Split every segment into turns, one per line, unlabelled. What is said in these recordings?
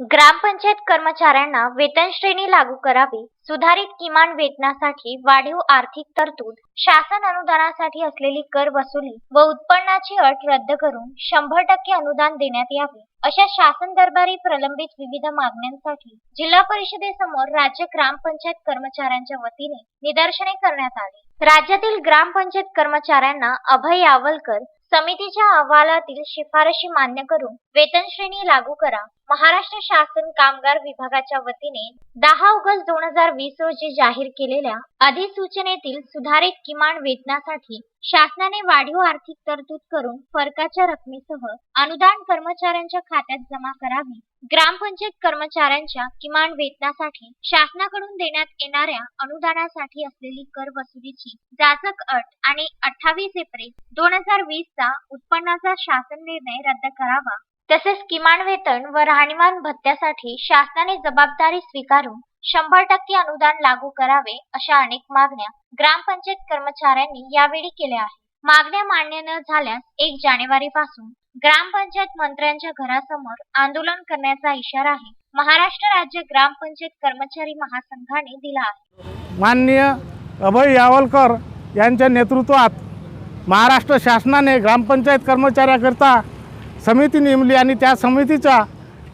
ग्रामपंचायत कर्मचाऱ्यांना वेतन श्रेणी लागू करावी सुधारित किमान वेतनासाठी वाढीव आर्थिक तरतूद शासन अनुदानासाठी असलेली कर वसुली व उत्पन्नाची अट रद्द करून शंभर टक्के अनुदान देण्यात यावे अशा शासन दरबारी प्रलंबित विविध मागण्यांसाठी जिल्हा परिषदेसमोर राज्य ग्रामपंचायत कर्मचाऱ्यांच्या वतीने निदर्शने करण्यात आली. राज्यातील ग्रामपंचायत कर्मचाऱ्यांना अभय यावलकर समितीच्या अहवालातील शिफारशी मान्य करून वेतन श्रेणी लागू करा. महाराष्ट्र शासन कामगार विभागाच्या वतीने दहा ऑगस्ट दोन हजार वीस रोजी जाहीर केलेल्या अधिसूचनेतील सुधारित किमान वेतनासाठी शासनाने वाढीव आर्थिक तरतूद करून फरकाच्या रकमेसह अनुदान कर्मचाऱ्यांच्या खात्यात जमा करावी. ग्रामपंचायत कर्मचाऱ्यांच्या किमान वेतनासाठी शासनाकडून देण्यात येणाऱ्या अनुदानासाठी असलेली कर वसुलीची जाचक अट आणि अठ्ठावीस एप्रिल दोन हजार वीस चा उत्पन्नाचा शासन निर्णय रद्द करावा. तसेच किमान वेतन व राहणीमान भत्त्यासाठी शासनाने जबाबदारी स्वीकारून शंभर टक्के अनुदान लागू करावे अशा अनेक मागण्या ग्रामपंचायत कर्मचाऱ्यांनी यावेळी केल्या आहेत. मागण्या मान्य न झाल्यास एक जानेवारी पासून ग्रामपंचायत मंत्र्यांच्या घरासमोर आंदोलन करण्याचा इशारा आहे महाराष्ट्र राज्य ग्रामपंचायत कर्मचारी महासंघाने दिला आहे.
माननीय अभय यावलकर यांच्या नेतृत्वात महाराष्ट्र शासनाने ग्रामपंचायत कर्मचाऱ्याकरता समिती नेमली आणि त्या समितीच्या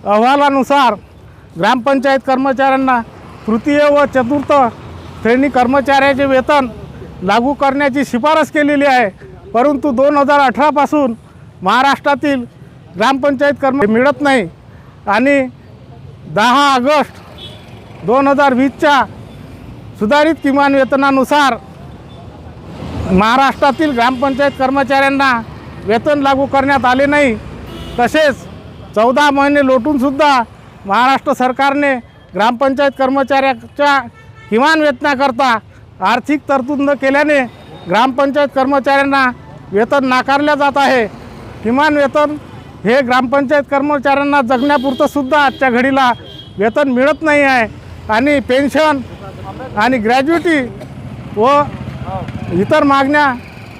अहवालानुसार ग्रामपंचायत कर्मचाऱ्यांना तृतीय व चतुर्थ श्रेणी कर्मचाऱ्याचे वेतन लागू करण्याची शिफारस केलेली आहे. परंतु दोन हजार अठरापासून महाराष्ट्रातील ग्रामपंचायत कर्म मिळत नाही आणि दहा ऑगस्ट दोन हजार वीसच्या सुधारित किमान वेतनानुसार महाराष्ट्रातील ग्रामपंचायत कर्मचाऱ्यांना वेतन लागू करण्यात आले नाही. तसेच चौदा महिने लोटूनसुद्धा महाराष्ट्र सरकारने ग्रामपंचायत कर्मचाऱ्याच्या किमान वेतनाकरता आर्थिक तरतूद न केल्याने ग्रामपंचायत कर्मचाऱ्यांना वेतन नाकारल्या जात आहे. किमान वेतन हे ग्रामपंचायत कर्मचाऱ्यांना जगण्यापुरतंसुद्धा आजच्या घडीला वेतन मिळत नाही आहे. आणि पेन्शन आणि ग्रॅज्युटी व इतर मागण्या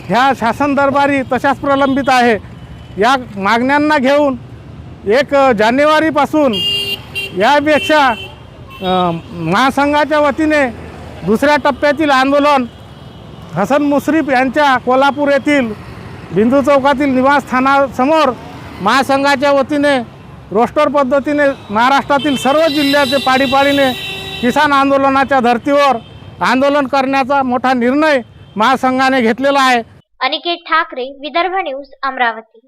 ह्या शासन दरबारी तशाच प्रलंबित आहे. या मागण्यांना घेऊन एक जानेवारीपासून यापेक्षा महासंघाच्या वतीने दुसऱ्या टप्प्यातील आंदोलन हसन मुश्रीफ यांच्या कोल्हापूर येथील बिंदू चौकातील निवासस्थानासमोर महासंघाच्या वतीने रोस्टर पद्धतीने महाराष्ट्रातील सर्व जिल्ह्याचे पाडीपाडीने किसान आंदोलनाच्या धर्तीवर आंदोलन करण्याचा मोठा निर्णय महासंघाने घेतलेला आहे.
अनिकेत ठाकरे विदर्भ न्यूज अमरावती.